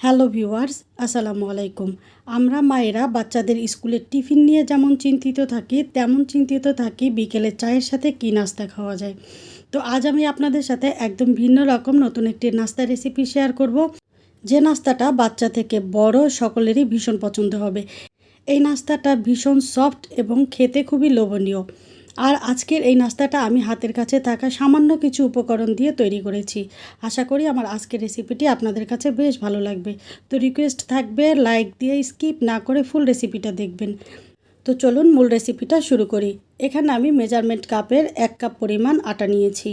Hello viewers, আসসালামু আলাইকুম। আমরা মায়েরা বাচ্চাদের স্কুলের টিফিন নিয়ে যেমন চিন্তিত থাকি, তেমন চিন্তিত থাকি বিকেলে চায়ের সাথে কী নাস্তা খাওয়া যায়। তো আজ আমি আপনাদের সাথে একদম ভিন্ন রকম নতুন একটি নাস্তা রেসিপি শেয়ার করব। যে নাস্তাটা বাচ্চা থেকে বড় সকলেরই ভীষণ পছন্দ হবে। এই নাস্তাটা ভীষণ সফট এবং খেতে খুবই লোভনীয়। আর আজকের এই নাস্তাটা আমি হাতের কাছে থাকা সামান্য কিছু উপকরণ দিয়ে তৈরি করেছি। আশা করি আমার আজকের রেসিপিটি আপনাদের কাছে বেশ ভালো লাগবে। তো রিকোয়েস্ট থাকবে লাইক দিয়ে স্কিপ না করে ফুল রেসিপিটা দেখবেন। তো চলুন মূল রেসিপিটা শুরু করি। এখানে আমি মেজারমেন্ট কাপের এক কাপ পরিমাণ আটা নিয়েছি।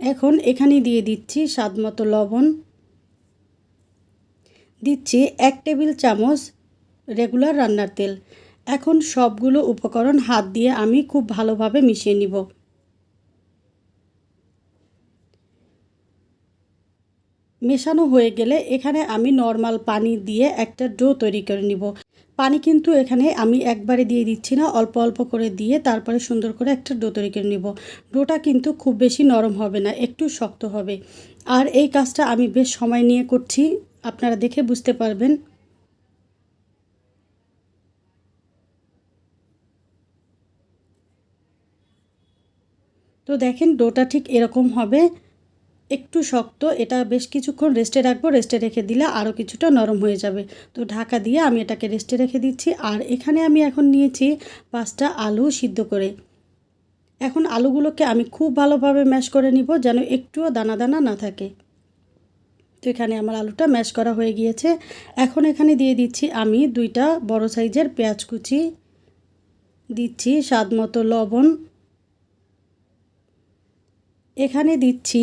এখন এখানে দিয়ে দিচ্ছি স্বাদ মতো লবণ। দিচ্ছি এক টেবিল চামচ রেগুলার রান্নার তেল। এখন সবগুলো উপকরণ হাত দিয়ে আমি খুব ভালোভাবে মিশিয়ে নিব। মেশানো হয়ে গেলে এখানে আমি নর্মাল পানি দিয়ে একটা ডো তৈরি করে নিব। পানি কিন্তু এখানে আমি একবারে দিয়ে দিচ্ছি না, অল্প অল্প করে দিয়ে তারপরে সুন্দর করে একটা ডো তৈরি করে নিব। ডোটা কিন্তু খুব বেশি নরম হবে না, একটু শক্ত হবে। আর এই কাজটা আমি বেশ সময় নিয়ে করছি, আপনারা দেখে বুঝতে পারবেন। তো দেখেন ডোটা ঠিক এরকম হবে। একটু শক্ত, এটা বেশ কিছুক্ষণ রেস্টে রাখব রেস্টে রেখে দিলে আরও কিছুটা নরম হয়ে যাবে। তো ঢাকা দিয়ে আমি এটাকে রেস্টে রেখে দিচ্ছি। আর এখানে আমি এখন নিয়েছি পাঁচটা আলু সিদ্ধ করে। এখন আলুগুলোকে আমি খুব ভালোভাবে ম্যাশ করে নিব যেন একটুও দানা দানা না থাকে। তো এখানে আমার আলুটা ম্যাশ করা হয়ে গিয়েছে। এখন এখানে দিয়ে দিচ্ছি আমি দুইটা বড় সাইজের পেঁয়াজ কুচি। দিচ্ছি স্বাদ মতো লবণ। এখানে দিচ্ছি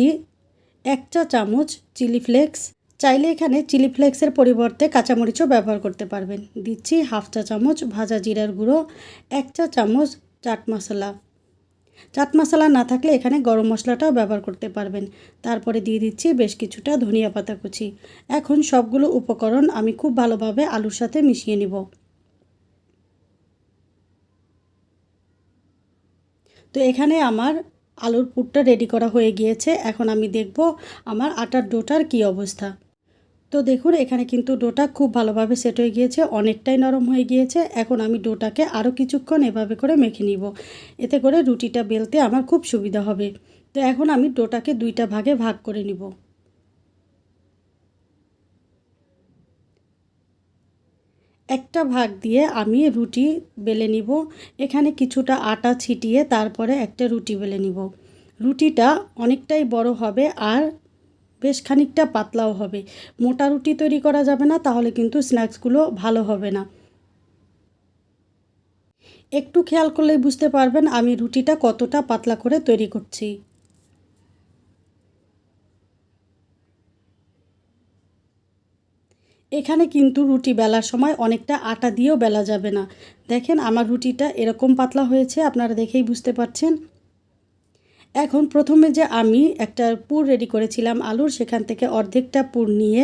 এক চা চামচ চিলি ফ্লেক্স। চাইলে এখানে চিলি ফ্লেক্সের পরিবর্তে কাঁচামরিচও ব্যবহার করতে পারবেন। দিচ্ছি হাফ চা চামচ ভাজা জিরার গুঁড়ো, এক চা চামচ চাট মশলা। চাট মশলা না থাকলে এখানে গরম মশলাটাও ব্যবহার করতে পারবেন। তারপরে দিয়ে দিচ্ছি বেশ কিছুটা ধনিয়া পাতা কুচি। এখন সবগুলো উপকরণ আমি খুব ভালোভাবে আলুর সাথে মিশিয়ে নিব। তো এখানে আমার আলুর পুরটা রেডি করা হয়ে গিয়েছে। এখন আমি দেখব আমার আটার ডোটার কি অবস্থা। তো দেখুন, এখানে কিন্তু ডোটা খুব ভালোভাবে সেট হয়ে গিয়েছে, অনেকটাই নরম হয়ে গিয়েছে। এখন আমি ডোটাকে আরও কিছুক্ষণ এভাবে করে মেখে নিব। এতে করে রুটিটা বেলতে আমার খুব সুবিধা হবে। তো এখন আমি ডোটাকে দুইটা ভাগে ভাগ করে নিব। একটা ভাগ দিয়ে আমি রুটি বেলে নিব। এখানে কিছুটা আটা ছিটিয়ে তারপরে একটা রুটি বেলে নিব। রুটিটা অনেকটাই বড় হবে আর বেশ খানিকটা পাতলাও হবে। মোটা রুটি তৈরি করা যাবে না, তাহলে কিন্তু স্ন্যাক্সগুলো ভালো হবে না। একটু খেয়াল করলেই বুঝতে পারবেন আমি রুটিটা কতটা পাতলা করে তৈরি করছি। এখানে কিন্তু রুটি বেলার সময় অনেকটা আটা দিয়েও বেলা যাবে না। দেখেন, আমার রুটিটা এরকম পাতলা হয়েছে, আপনারা দেখেই বুঝতে পারছেন। এখন প্রথমে যে আমি একটা পুর রেডি করেছিলাম আলুর, সেখান থেকে অর্ধেকটা পুর নিয়ে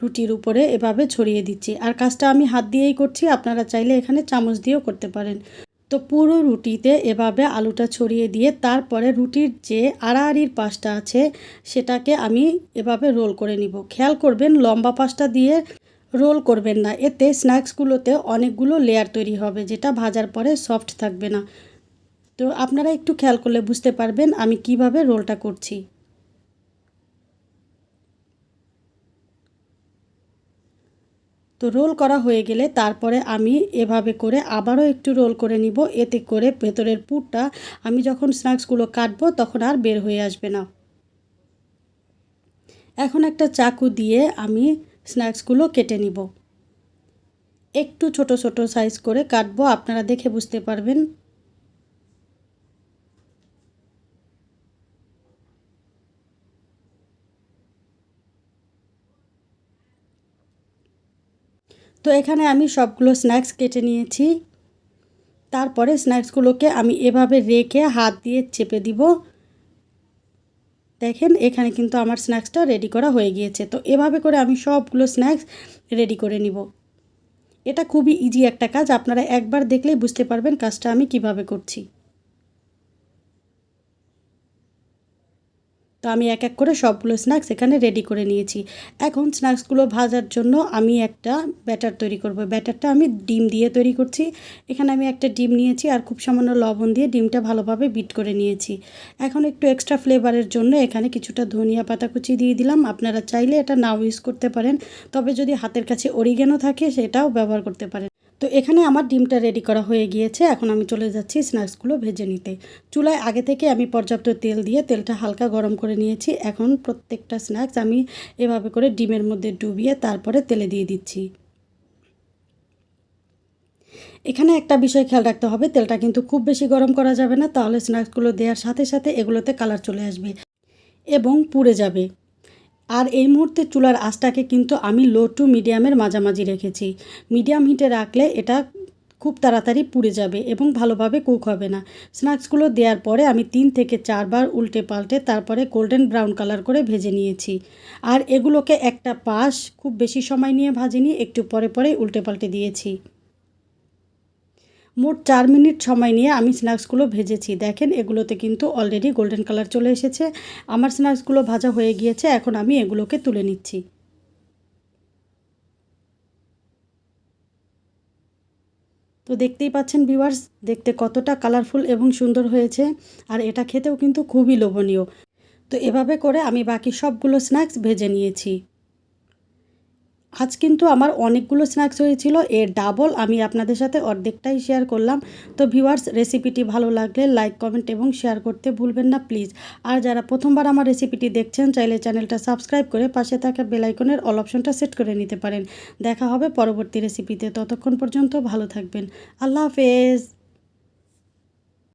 রুটির উপরে এভাবে ছড়িয়ে দিচ্ছি। আর কাজটা আমি হাত দিয়েই করছি, আপনারা চাইলে এখানে চামচ দিয়েও করতে পারেন। তো পুরো রুটিতে এভাবে আলুটা ছড়িয়ে দিয়ে তারপরে রুটির যে আড়াআড়ির পাশটা আছে, সেটাকে আমি এভাবে রোল করে নিব। খেয়াল করবেন, লম্বা পাশটা দিয়ে রোল করবেন না। এতে স্ন্যাক্সগুলোতে অনেকগুলো লেয়ার তৈরি হবে, যেটা ভাজার পরে সফট থাকবে না। তো আপনারা একটু খেয়াল করলে বুঝতে পারবেন আমি কীভাবে রোলটা করছি। তো রোল করা হয়ে গেলে তারপরে আমি এভাবে করে আবারও একটু রোল করে নিব। এতে করে ভেতরের পুরটা আমি যখন স্ন্যাক্সগুলো কাটবো তখন আর বের হয়ে আসবে না। এখন একটা চাকু দিয়ে আমি স্ন্যাক্সগুলো কেটে নিব। একটু ছোট ছোট সাইজ করে কাটবো, আপনারা দেখে বুঝতে পারবেন। তো এখানে আমি সবগুলো স্ন্যাক্স কেটে নিয়েছি। তারপরে স্ন্যাক্সগুলোকে আমি এভাবে রেখে হাত দিয়ে চেপে দিব। দেখেন, এখানে কিন্তু আমার স্ন্যাক্সটা রেডি করা হয়ে গিয়েছে। তো এভাবে করে আমি সবগুলো স্ন্যাক্স রেডি করে নিব। এটা খুবই ইজি একটা কাজ। আপনারা একবার দেখলেই বুঝতে পারবেন কাজটা আমি কীভাবে করছি। আমি এক এক করে সবগুলো স্ন্যাক্স এখানে রেডি করে নিয়েছি। এখন স্ন্যাক্সগুলো ভাজার জন্য আমি একটা ব্যাটার তৈরি করব। ব্যাটারটা আমি ডিম দিয়ে তৈরি করছি। এখানে আমি একটা ডিম নিয়েছি আর খুব সামান্য লবণ দিয়ে ডিমটা ভালোভাবে বিট করে নিয়েছি। এখন একটু এক্সট্রা ফ্লেভারের জন্য এখানে কিছুটা ধনিয়া পাতা কুচি দিয়ে দিলাম। আপনারা চাইলে এটা নাও ইউজ করতে পারেন। তবে যদি হাতের কাছে অরিগেনো থাকে সেটাও ব্যবহার করতে পারেন। তো এখানে আমার ডিমটা রেডি করা হয়ে গিয়েছে। এখন আমি চলে যাচ্ছি স্ন্যাক্সগুলো ভেজে নিতে। চুলায় আগে থেকে আমি পর্যাপ্ত তেল দিয়ে তেলটা হালকা গরম করে নিয়েছি। এখন প্রত্যেকটা স্ন্যাক্স আমি এভাবে করে ডিমের মধ্যে ডুবিয়ে তারপরে তেলে দিয়ে দিচ্ছি। এখানে একটা বিষয় খেয়াল রাখতে হবে, তেলটা কিন্তু খুব বেশি গরম করা যাবে না, তাহলে স্ন্যাক্সগুলো দেওয়ার সাথে সাথে এগুলোতে কালার চলে আসবে এবং পুড়ে যাবে। আর এই মুহূর্তে চুলার আঁচটাকে কিন্তু আমি লো টু মিডিয়ামের মাঝামাঝি রেখেছি। মিডিয়াম হিটে রাখলে এটা খুব তাড়াতাড়ি পুড়ে যাবে এবং ভালোভাবে কুক হবে না। স্ন্যাক্সগুলো দেওয়ার পরে আমি তিন থেকে চারবার উল্টে পাল্টে তারপরে গোল্ডেন ব্রাউন কালার করে ভেজে নিয়েছি। আর এগুলোকে একটা পাশ খুব বেশি সময় নিয়ে ভাজিনি, একটু পরে পরে উল্টে পাল্টে দিয়েছি। মোট চার মিনিট সময় নিয়ে আমি স্ন্যাক্সগুলো ভেজেছি। দেখেন, এগুলোতে কিন্তু অলরেডি গোল্ডেন কালার চলে এসেছে। আমার স্ন্যাক্সগুলো ভাজা হয়ে গিয়েছে, এখন আমি এগুলোকে তুলে নিচ্ছি। তো দেখতেই পাচ্ছেন ভিউয়ার্স দেখতে কতটা কালারফুল এবং সুন্দর হয়েছে, আর এটা খেতেও কিন্তু খুবই লোভনীয়। তো এভাবে করে আমি বাকি সবগুলো স্ন্যাক্স ভেজে নিয়েছি। আজ কিন্তু আমার অনেকগুলো স্ন্যাক্স হয়েছিল। এর ডাবল আমি আপনাদের সাথে অর্ধেকটাই শেয়ার করলাম। তো ভিউয়ার্স রেসিপিটি ভালো লাগলে লাইক কমেন্ট এবং শেয়ার করতে ভুলবেন না প্লিজ আর যারা প্রথমবার আমার রেসিপিটি দেখছেন, চাইলে চ্যানেলটা সাবস্ক্রাইব করে পাশে থাকা বেলাইকনের অল অপশনটা সেট করে নিতে পারেন। দেখা হবে পরবর্তী রেসিপিতে ততক্ষণ পর্যন্ত ভালো থাকবেন। আল্লাহ হাফেজ!